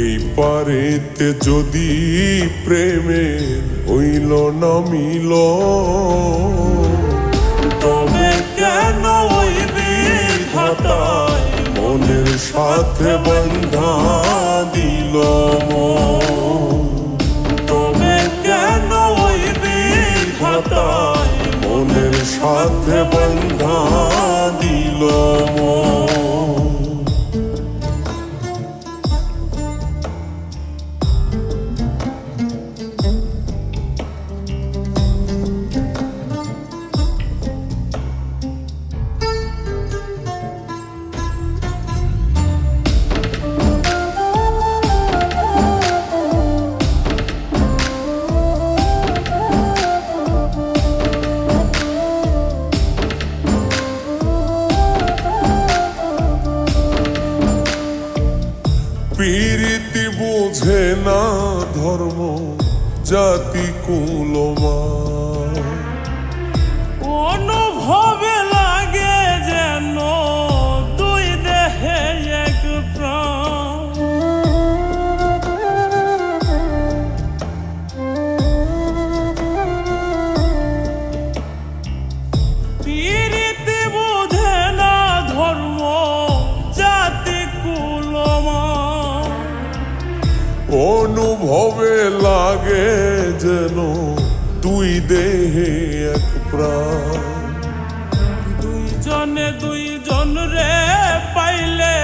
এই পারেতে যদি প্রেমের হইল না মিল তবে কেন মনের সাথে বন্ধা দিল। তবে কেন মনের সাথে বন্ধা দিল মন। জাতি কুলমা অনুভবে লাগে যেন দুই দেহে এক প্রাণ। পীড়িতি বুঝে না ধর্ম জাতি কুলমা অনুভবে লাগে যেন তুই দেহে এক প্রাণ। দুইজনে দুইজন রে পাইলে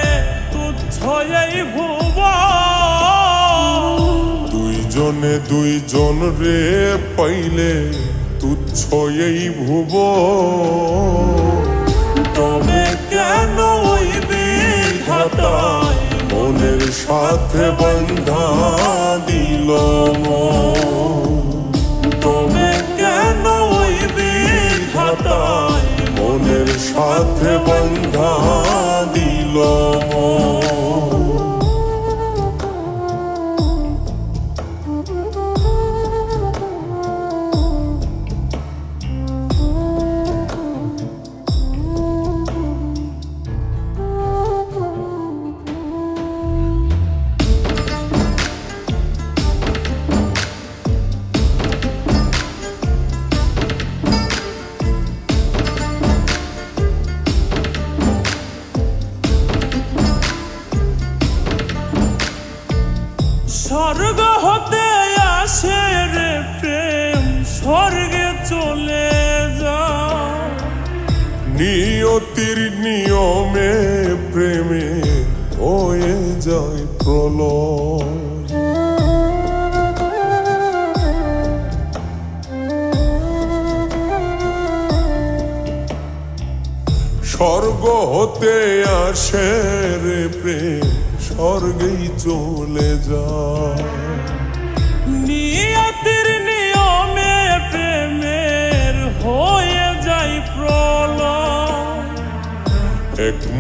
তুচ্ছ এই ভুব দুইজনে দুইজন রে পাইলে তুচ্ছ এই ভুব তবে কেন ওই বিধাতায় মনের সাথে বন্ধা দিল মন। স্বর্গ হতে আসে রে প্রেম, স্বর্গে চলে যা নিয়তির নিয়মে প্রেমে হয়ে যায় প্রলয়। স্বর্গ হতে আসে রে প্রেম, স্বর্গেই চলে যায়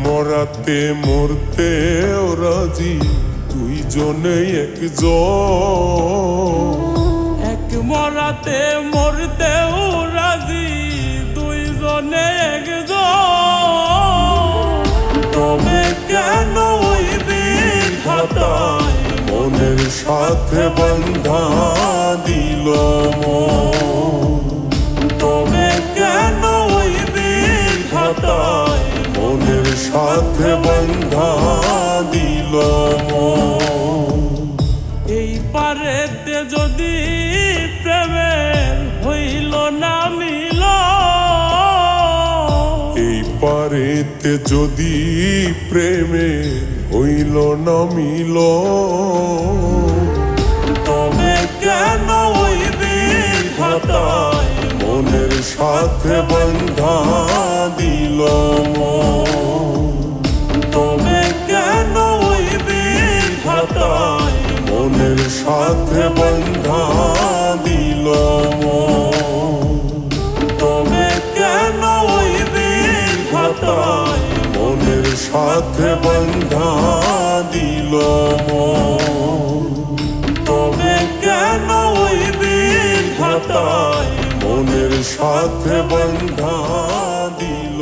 মরাতে মরতে রাজি, দুইজনে একজন। এক মরাতে মরতেও রাজি, দুইজনে একজন। তবে কেন মনের সাথে বন্ধা দিল? সাথে বন্ধা দিল। এই পারেতে যদি প্রেমের হইল না মিল এই পারেতে যদি প্রেমে হইল না মিল তবে কেন ওই বিধাতায় মনের সাথে বন্ধা দিল মন। সাথে বন্ধা দিল তবে কেন মনের সাথে বন্ধা দিল তবে কেন মনের সাথে বন্ধা দিল